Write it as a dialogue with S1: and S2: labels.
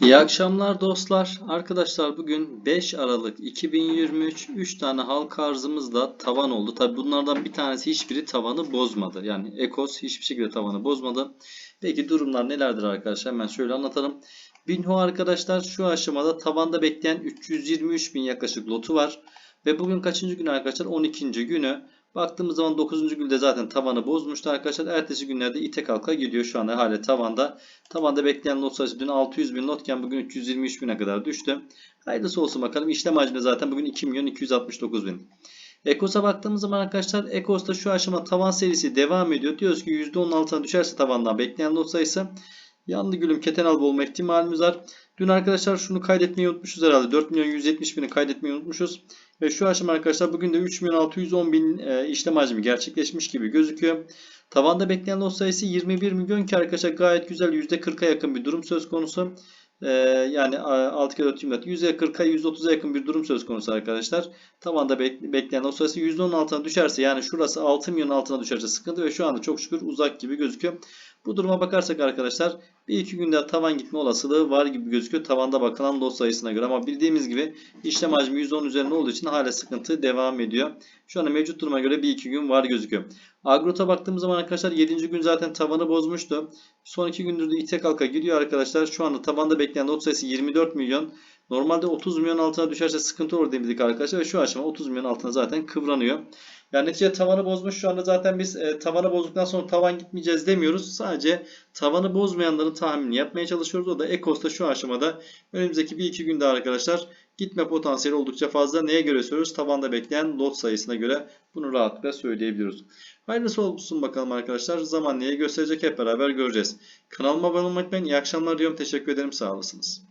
S1: İyi akşamlar dostlar. Arkadaşlar bugün 5 Aralık 2023 3 tane halka arzımızla tavan oldu. Tabi bunlardan bir tanesi hiçbiri tavanı bozmadı. Yani Ekos hiçbir şekilde tavanı bozmadı. Peki durumlar nelerdir arkadaşlar? Hemen şöyle anlatalım. Binho arkadaşlar şu aşamada tavanda bekleyen 323 bin yaklaşık lotu var. Ve bugün kaçıncı gün arkadaşlar? 12. günü. Baktığımız zaman 9. günde zaten tavanı bozmuştu arkadaşlar. Ertesi günlerde ite kalka gidiyor şu anda hala tavanda. Tavanda bekleyen lot sayısı dün 600 bin lotken bugün 323 bine kadar düştü. Hayırlısı olsun bakalım. İşlem hacmi zaten bugün 2 milyon 269 bin. Ekos'a baktığımız zaman arkadaşlar Ekos'ta şu aşama tavan serisi devam ediyor. Diyoruz ki %10'un altına düşerse tavandan bekleyen lot sayısı yandı gülüm keten albü olma ihtimalimiz var. Dün arkadaşlar şunu kaydetmeyi unutmuşuz herhalde. 4 milyon 170 bini kaydetmeyi unutmuşuz. Ve şu aşama arkadaşlar bugün de 3 milyon 610 bin e, işlem hacmi gerçekleşmiş gibi gözüküyor. Tavanda bekleyen lot sayısı 21 milyon ki arkadaşlar gayet güzel %40'a yakın bir durum söz konusu. Ee, yani 6 kere 4 24 %40'a %30'a yakın bir durum söz konusu arkadaşlar. Tavanda bek bekleyen lot sayısı %10'un altına düşerse yani şurası 6 milyon altına düşerse sıkıntı ve şu anda çok şükür uzak gibi gözüküyor. Bu duruma bakarsak arkadaşlar bir iki günde tavan gitme olasılığı var gibi gözüküyor. Tavanda bakılan lot sayısına göre ama bildiğimiz gibi işlem hacmi %10 üzerinde olduğu için hala sıkıntı devam ediyor. Şu anda mevcut duruma göre bir iki gün var gözüküyor. Agrot'a baktığımız zaman arkadaşlar 7. gün zaten tavanı bozmuştu. Son 2 gündür de ite kalka gidiyor arkadaşlar. Şu anda tabanda bekleyen lot sayısı 24 milyon. Normalde 30 milyon altına düşerse sıkıntı olur dedik arkadaşlar. Ve şu aşama 30 milyon altına zaten kıvranıyor. Yani netice tavanı bozmuş. Şu anda zaten biz e, tavanı bozduktan sonra tavan gitmeyeceğiz demiyoruz. Sadece tavanı bozmayanların tahminini yapmaya çalışıyoruz. O da Ekos'ta şu aşamada önümüzdeki bir iki günde arkadaşlar gitme potansiyeli oldukça fazla. Neye göre söylüyoruz? Tavanda bekleyen lot sayısına göre bunu rahatlıkla söyleyebiliyoruz. Hayırlısı olsun bakalım arkadaşlar. Zaman neye gösterecek hep beraber göreceğiz. Kanalıma abone olmayı unutmayın. İyi akşamlar diyorum. Teşekkür ederim. Sağ olasınız.